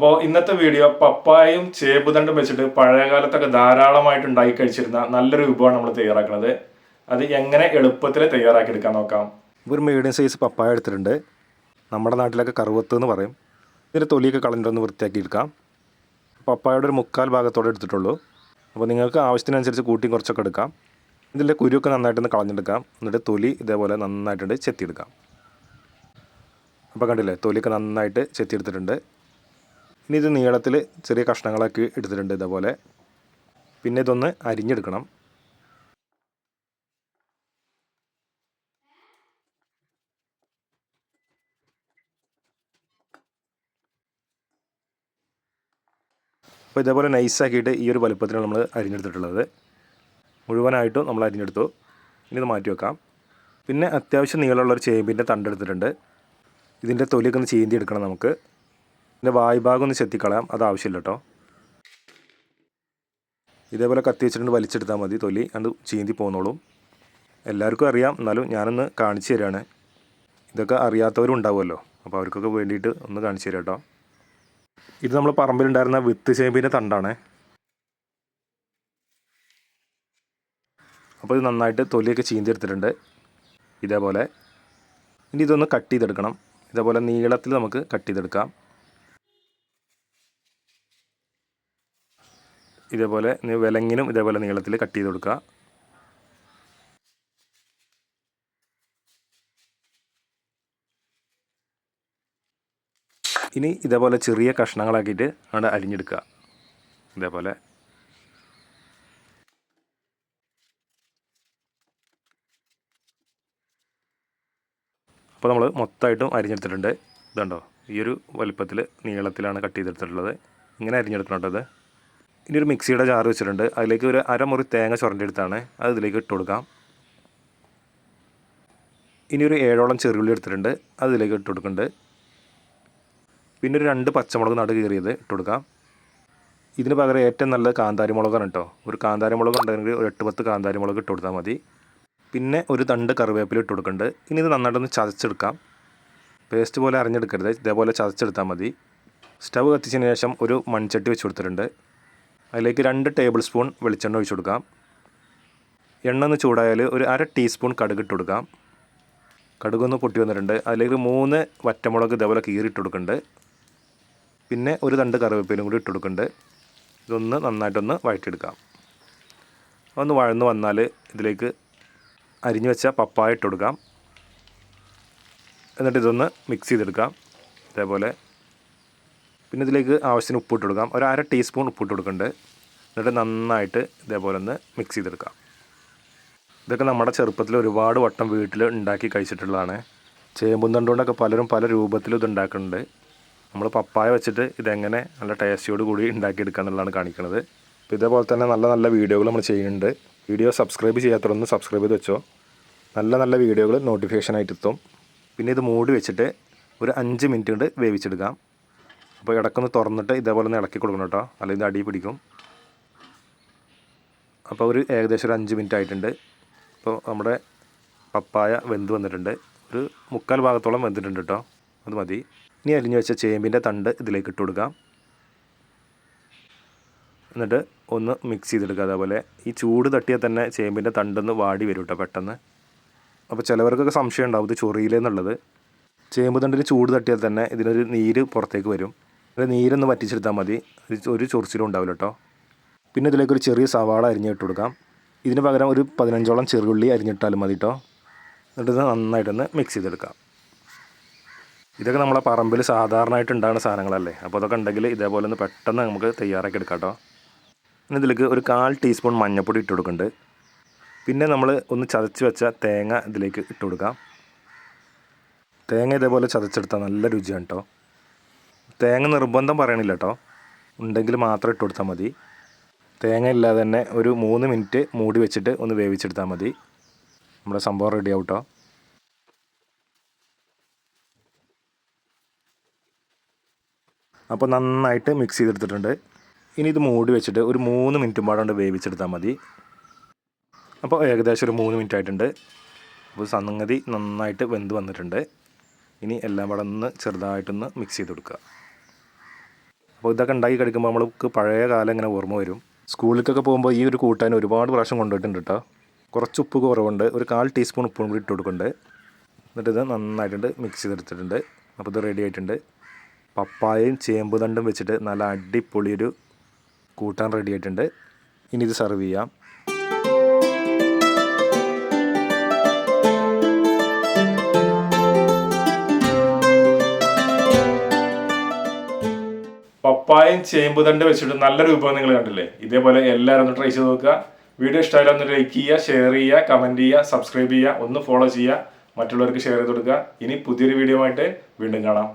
അപ്പോൾ ഇന്നത്തെ വീഡിയോ പപ്പായും ചേമ്പുതണ്ടും വെച്ചിട്ട് പഴയ കാലത്തൊക്കെ ധാരാളമായിട്ട് ഉണ്ടാക്കി കഴിച്ചിരുന്ന നല്ലൊരു വിഭവമാണ് നമ്മൾ തയ്യാറാക്കുന്നത് അത് എങ്ങനെ എളുപ്പത്തിൽ തയ്യാറാക്കി എടുക്കാൻ നോക്കാം. ഒരു മീഡിയം സൈസ് പപ്പായ എടുത്തിട്ടുണ്ട്. നമ്മുടെ നാട്ടിലൊക്കെ കറുവത്ത് എന്ന് പറയും. ഇതിന്റെ തൊലിയൊക്കെ കളഞ്ഞിട്ടൊന്ന് വൃത്തിയാക്കി എടുക്കാം പപ്പായയുടെ ഒരു മുക്കാൽ ഭാഗത്തോടെ എടുത്തിട്ടുള്ളൂ. അപ്പോൾ നിങ്ങൾക്ക് ആവശ്യത്തിനനുസരിച്ച് കൂട്ടി കുറച്ചൊക്കെ എടുക്കാം. ഇതിന്റെ കുരുവൊക്കെ നന്നായിട്ടൊന്ന് കളഞ്ഞെടുക്കാം. എന്നിട്ട് തൊലി ഇതേപോലെ നന്നായിട്ടുണ്ട് ചെത്തിയെടുക്കാം. അപ്പോൾ കണ്ടില്ലേ തൊലിയൊക്കെ നന്നായിട്ട് ചെത്തിയെടുത്തിട്ടുണ്ട്. ഇനി ഇത് നീളത്തിൽ ചെറിയ കഷ്ണങ്ങളൊക്കെ എടുത്തിട്ടുണ്ട് ഇതേപോലെ. പിന്നെ ഇതൊന്ന് അരിഞ്ഞെടുക്കണം. അപ്പോൾ ഇതേപോലെ നൈസാക്കിയിട്ട് ഈ ഒരു വലുപ്പത്തിലാണ് നമ്മൾ അരിഞ്ഞെടുത്തിട്ടുള്ളത്. മുഴുവനായിട്ടും നമ്മൾ അരിഞ്ഞെടുത്തു. ഇനി ഇത് മാറ്റി വെക്കാം. പിന്നെ അത്യാവശ്യം നീളമുള്ളൊരു ചേമ്പിന്റെ തണ്ടെടുത്തിട്ടുണ്ട് ഇതിന്റെ തൊലിയൊക്കെ ഒന്ന് ചീന്തി എടുക്കണം നമുക്ക്. ഇതിന്റെ വായ്ഭാഗം ഒന്ന് ചെത്തിക്കളയാം അത് ആവശ്യമില്ല കേട്ടോ ഇതേപോലെ കത്തി വെച്ചിട്ടുണ്ട് വലിച്ചെടുത്താൽ മതി തൊലി. അത് ചീന്തി പോന്നോളും. എല്ലാവർക്കും അറിയാം. എന്നാലും ഞാനൊന്ന് കാണിച്ചു തരികയാണ് ഇതൊക്കെ അറിയാത്തവരും ഉണ്ടാവുമല്ലോ അപ്പോൾ അവർക്കൊക്കെ വേണ്ടിയിട്ട് ഒന്ന് കാണിച്ചു തരാം കേട്ടോ. ഇത് നമ്മൾ പറമ്പിലുണ്ടായിരുന്ന വിത്ത് ചേമ്പിന്റെ തണ്ടാണ്. അപ്പോൾ ഇത് നന്നായിട്ട് തൊലിയൊക്കെ ചീന്തി എടുത്തിട്ടുണ്ട് ഇതേപോലെ. ഇനി ഇതൊന്ന് കട്ട് ചെയ്തെടുക്കണം. ഇതേപോലെ നീളത്തിൽ നമുക്ക് കട്ട് ചെയ്തെടുക്കാം. ഇതേപോലെ വിലങ്ങിനും ഇതേപോലെ നീളത്തിൽ കട്ട് ചെയ്ത് കൊടുക്കുക. ഇനി ഇതേപോലെ ചെറിയ കഷ്ണങ്ങളാക്കിയിട്ട് അവിടെ അരിഞ്ഞെടുക്കുക. ഇതേപോലെ. അപ്പോൾ നമ്മൾ മൊത്തമായിട്ടും അരിഞ്ഞെടുത്തിട്ടുണ്ട്. ഇതുണ്ടോ? ഈ ഒരു വലിപ്പത്തിൽ നീളത്തിലാണ് കട്ട് ചെയ്തെടുത്തിട്ടുള്ളത്. ഇങ്ങനെ അരിഞ്ഞെടുക്കണം കേട്ടോ ഇത്. ഇനി ഒരു മിക്സിയുടെ ജാർ വെച്ചിട്ടുണ്ട്. അതിലേക്ക് ഒരു അരമുറി തേങ്ങ ചുരണ്ടെടുത്താണ് അത് ഇതിലേക്ക് ഇട്ട് കൊടുക്കാം. ഇനി ഒരു ഏഴോളം ചെറുള്ളി എടുത്തിട്ടുണ്ട്. അത് ഇതിലേക്ക് ഇട്ട് കൊടുക്കുന്നുണ്ട്. പിന്നെ ഒരു രണ്ട് പച്ചമുളക് നട കീറിയത് ഇട്ട് കൊടുക്കാം. ഇതിന് പകരം ഏറ്റവും നല്ലത് കാന്താരി മുളകാണ് കേട്ടോ. ഒരു കാന്താരി മുളക് ഉണ്ടെങ്കിൽ ഒരു എട്ട് പത്ത് കാന്താരി മുളക് ഇട്ട് കൊടുത്താൽ മതി. പിന്നെ ഒരു തണ്ട് കറിവേപ്പില ഇട്ട് കൊടുക്കുന്നുണ്ട്. ഇനി ഇത് നന്നായിട്ടൊന്ന് ചതച്ചെടുക്കാം. പേസ്റ്റ് പോലെ അരഞ്ഞെടുക്കരുത്. ഇതേപോലെ ചതച്ചെടുത്താൽ മതി. സ്റ്റവ് കത്തിച്ചതിന് ശേഷം ഒരു മൺചട്ടി വെച്ച് കൊടുത്തിട്ടുണ്ട്. അതിലേക്ക് രണ്ട് ടേബിൾ സ്പൂൺ വെളിച്ചെണ്ണ ഒഴിച്ച് കൊടുക്കാം. എണ്ണ ഒന്ന് ചൂടായാൽ ഒരു അര ടീസ്പൂൺ കടുക് ഇട്ട് കൊടുക്കാം. കടുകൊന്ന് പൊട്ടി വന്നിട്ടുണ്ട്. അതിലേക്ക് മൂന്ന് വറ്റമുളക് ഇതേപോലെ കീറിയിട്ട് കൊടുക്കുന്നുണ്ട്. പിന്നെ ഒരു തണ്ട് കറിവേപ്പിലും കൂടി ഇട്ട് കൊടുക്കുന്നുണ്ട്. ഇതൊന്ന് നന്നായിട്ടൊന്ന് വഴറ്റിയെടുക്കാം. ഒന്ന് വഴന്ന് വന്നാൽ ഇതിലേക്ക് അരിഞ്ഞു വെച്ച പപ്പായ ഇട്ട് കൊടുക്കാം. എന്നിട്ട് ഇതൊന്ന് മിക്സ് ചെയ്തെടുക്കാം. ഇതേപോലെ പിന്നെ ഇതിലേക്ക് ആവശ്യത്തിന് ഉപ്പിട്ട് കൊടുക്കാം. ഒരു അര ടീസ്പൂൺ ഉപ്പിട്ട് കൊടുക്കുന്നുണ്ട്. എന്നിട്ട് നന്നായിട്ട് ഇതേപോലെ ഒന്ന് മിക്സ് ചെയ്തെടുക്കാം. ഇതൊക്കെ നമ്മുടെ ചെറുപ്പത്തിൽ ഒരുപാട് വട്ടം വീട്ടിൽ ഉണ്ടാക്കി കഴിച്ചിട്ടുള്ളതാണ്. ചേമ്പും തണ്ടുകൊണ്ടൊക്കെ പലരും പല രൂപത്തിലും ഇത് ഉണ്ടാക്കുന്നുണ്ട്. നമ്മൾ പപ്പായ വെച്ചിട്ട് ഇതെങ്ങനെ നല്ല ടേസ്റ്റിയോട് കൂടി ഉണ്ടാക്കിയെടുക്കുക എന്നുള്ളതാണ് കാണിക്കുന്നത് അപ്പോൾ ഇതേപോലെ തന്നെ നല്ല നല്ല വീഡിയോകൾ നമ്മൾ ചെയ്യുന്നുണ്ട്. വീഡിയോ സബ്സ്ക്രൈബ് ചെയ്യാത്തവരൊന്ന് സബ്സ്ക്രൈബ് ചെയ്ത് വെച്ചോ. നല്ല നല്ല വീഡിയോകൾ നോട്ടിഫിക്കേഷനായിട്ട് എത്തും. പിന്നെ ഇത് മൂടി വെച്ചിട്ട് ഒരു അഞ്ച് മിനിറ്റ് കൊണ്ട് വേവിച്ചെടുക്കാം. അപ്പോൾ ഇടക്കൊന്ന് തുറന്നിട്ട് ഇതേപോലെ ഒന്ന് ഇളക്കി കൊടുക്കണം കേട്ടോ. അല്ലെങ്കിൽ അടി പിടിക്കും. അപ്പോൾ ഒരു ഏകദേശം ഒരു അഞ്ച് മിനിറ്റ് ആയിട്ടുണ്ട്. അപ്പോൾ നമ്മുടെ പപ്പായ വെന്ത് വന്നിട്ടുണ്ട്. ഒരു മുക്കാൽ ഭാഗത്തോളം വെന്തിട്ടുണ്ട് കേട്ടോ. അത് മതി. ഇനി അരിഞ്ഞു വെച്ച ചേമ്പിന്റെ തണ്ട് ഇതിലേക്ക് ഇട്ട് കൊടുക്കാം. എന്നിട്ട് ഒന്ന് മിക്സ് ചെയ്തെടുക്കുക അതേപോലെ. ഈ ചൂട് തട്ടിയാൽ തന്നെ ചേമ്പിന്റെ തണ്ടൊന്ന് വാടി വരും കേട്ടോ പെട്ടെന്ന്. അപ്പോൾ ചിലവർക്കൊക്കെ സംശയം ഉണ്ടാവും ഇത് ചൊറിയിലെന്നുള്ളത് ചേമ്പ് തണ്ടിൽ ചൂട് തട്ടിയാൽ തന്നെ ഇതിനൊരു നീര് പുറത്തേക്ക് വരും. അത് നീരൊന്ന് വറ്റിച്ചെടുത്താൽ മതി. ഒരു ചൊറിച്ചിലും ഉണ്ടാവില്ല കേട്ടോ പിന്നെ ഇതിലേക്ക് ഒരു ചെറിയ സവാള അരിഞ്ഞിട്ട് കൊടുക്കാം. ഇതിന് പകരം ഒരു പതിനഞ്ചോളം ചെറുള്ളി അരിഞ്ഞിട്ടാലും മതി കേട്ടോ എന്നിട്ട് നന്നായിട്ടൊന്ന് മിക്സ് ചെയ്തെടുക്കാം. ഇതൊക്കെ നമ്മളെ പറമ്പിൽ സാധാരണയായിട്ട് ഉണ്ടാകുന്ന സാധനങ്ങളല്ലേ. അപ്പോൾ അതൊക്കെ ഉണ്ടെങ്കിൽ ഇതേപോലെ ഒന്ന് പെട്ടെന്ന് നമുക്ക് തയ്യാറാക്കി എടുക്കാം കേട്ടോ ഇനി ഇതിലേക്ക് ഒരു കാൽ ടീസ്പൂൺ മഞ്ഞൾപ്പൊടി ഇട്ട് കൊടുക്കുന്നുണ്ട്. പിന്നെ നമ്മൾ ഒന്ന് ചതച്ച് വെച്ച തേങ്ങ ഇതിലേക്ക് ഇട്ട് കൊടുക്കാം. തേങ്ങ ഇതേപോലെ ചതച്ചെടുത്താൽ നല്ല രുചിയാണ് കേട്ടോ തേങ്ങ നിർബന്ധം പറയണില്ല കേട്ടോ ഉണ്ടെങ്കിൽ മാത്രം ഇട്ട് കൊടുത്താൽ മതി. തേങ്ങ ഇല്ലാതെ തന്നെ ഒരു മൂന്ന് മിനിറ്റ് മൂടി വെച്ചിട്ട് ഒന്ന് വേവിച്ചെടുത്താൽ മതി. നമ്മുടെ സംഭവം റെഡി ആവും കേട്ടോ അപ്പോൾ നന്നായിട്ട് മിക്സ് ചെയ്തെടുത്തിട്ടുണ്ട്. ഇനി ഇത് മൂടി വെച്ചിട്ട് ഒരു മൂന്ന് മിനിറ്റും പാടുകൊണ്ട് വേവിച്ചെടുത്താൽ മതി. അപ്പോൾ ഏകദേശം ഒരു മൂന്ന് മിനിറ്റ് ആയിട്ടുണ്ട്. അപ്പോൾ സംഗതി നന്നായിട്ട് വെന്ത് വന്നിട്ടുണ്ട്. ഇനി എല്ലാം പാടൊന്ന് ഒന്ന് ചെറുതായിട്ടൊന്ന് മിക്സ് ചെയ്ത് കൊടുക്കുക. അപ്പോൾ ഇതൊക്കെ ഉണ്ടാക്കി കഴിക്കുമ്പോൾ നമ്മൾക്ക് പഴയ കാലം ഇങ്ങനെ ഓർമ്മ വരും. സ്കൂളിലേക്കൊക്കെ പോകുമ്പോൾ ഈ ഒരു കൂട്ടാൻ ഒരുപാട് പ്രാവശ്യം കൊണ്ടുപോയിട്ടുണ്ട് കേട്ടോ. കുറച്ച് ഉപ്പ് കുറവുണ്ട്. ഒരു കാൽ ടീസ്പൂൺ ഉപ്പും കൂടി ഇട്ട് കൊടുക്കുന്നുണ്ട്. എന്നിട്ട് ഇത് നന്നായിട്ടുണ്ട് മിക്സ് ചെയ്തെടുത്തിട്ടുണ്ട്. അപ്പോൾ ഇത് റെഡി ആയിട്ടുണ്ട്. പപ്പായയും ചേമ്പ് തണ്ടും വെച്ചിട്ട് നല്ല അടിപൊളിയൊരു കൂട്ടാൻ റെഡി ആയിട്ടുണ്ട്. ഇനി ഇത് സെർവ് ചെയ്യാം. പപ്പായയും ചേമ്പ് തണ്ട് വെച്ചിട്ട് നല്ല രൂപം നിങ്ങൾ കണ്ടില്ലേ? ഇതേപോലെ എല്ലാവരും ഒന്ന് ട്രൈ ചെയ്ത് നോക്കുക. വീഡിയോ ഇഷ്ടമായാലും ഒന്ന് ലൈക്ക് ചെയ്യുക ഷെയർ ചെയ്യുക കമന്റ് ചെയ്യുക സബ്സ്ക്രൈബ് ചെയ്യുക ഒന്ന് ഫോളോ ചെയ്യുക. മറ്റുള്ളവർക്ക് ഷെയർ ചെയ്ത് കൊടുക്കുക. ഇനി പുതിയൊരു വീഡിയോ ആയിട്ട് വീണ്ടും കാണാം.